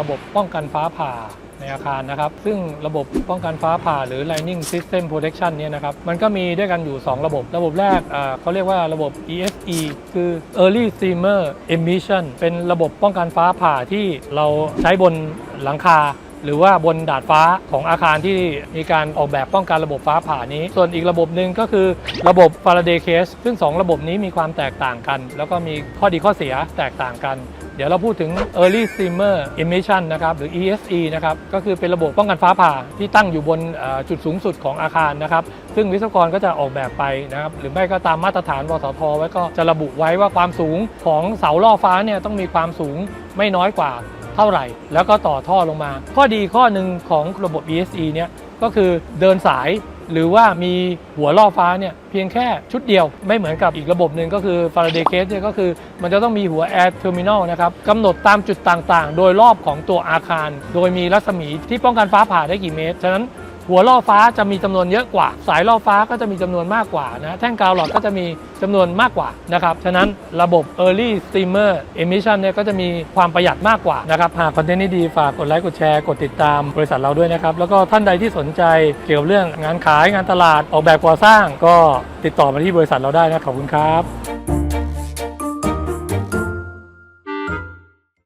ระบบป้องกันฟ้าผ่าในอาคารนะครับ ซึ่งระบบป้องกันฟ้าผ่าหรือ Lightning System Protection เนี่ยนะครับ มันก็มีด้วยกันอยู่ 2 ระบบ ระบบแรกเขาเรียกว่าระบบ ESE คือ Early Streamer Emission เป็นระบบป้องกันฟ้าผ่าที่เราใช้บนหลังคาหรือว่าบนดาดฟ้าของอาคารที่มีการออกแบบป้องกันระบบฟ้าผ่านี้ ส่วนอีกระบบหนึ่งก็คือระบบ Faraday Cage ซึ่ง 2 ระบบนี้มีความแตกต่างกัน แล้วก็มีข้อดีข้อเสียแตกต่างกัน เดี๋ยวเราพูดถึง Early Streamer Emission นะครับหรือ ESE นะครับก็คือเป็นระบบป้องกันฟ้าผ่าที่ตั้งอยู่บนจุดสูงสุดของอาคารนะครับซึ่งวิศวกรก็จะออกแบบไปนะครับหรือไม่ก็ตามมาตรฐานวสทไว้ก็จะระบุไว้ว่าความสูงของเสาล่อฟ้าเนี่ยต้องมีความสูงไม่น้อยกว่าเท่าไหร่ แล้วก็ต่อท่อลงมา ข้อดีข้อหนึ่งของระบบ ESE เนี่ยก็คือเดินสาย หรือว่ามีหัวล่อฟ้าเนี่ยเพียงแค่ชุดเดียว ไม่เหมือนกับอีกระบบหนึ่งก็คือฟาราเดย์เคสเนี่ยก็คือมันจะต้องมีหัว Air Terminal นะครับกำหนดตามจุดต่างๆ โดยรอบของตัวอาคาร โดยมีรัศมีที่ป้องกันฟ้าผ่าได้กี่เมตร ฉะนั้น หัวล่อฟ้าจะมีจำนวนเยอะกว่า สายล่อฟ้าก็จะมีจำนวนมากกว่านะแท่งกาวหลอดก็จะมีจำนวนมากกว่านะครับฉะนั้นระบบ Early steamer Emission เนี่ยก็จะมีความประหยัดมากกว่านะครับหากคอนเทนต์นี้ดีฝากกดไลค์กดแชร์กดติดตามบริษัทเราด้วยนะครับ แล้วก็ท่านใดที่สนใจเกี่ยวกับเรื่องงานขายงานตลาดออกแบบก่อสร้าง ก็ติดต่อมาที่บริษัทเราได้นะขอบคุณครับ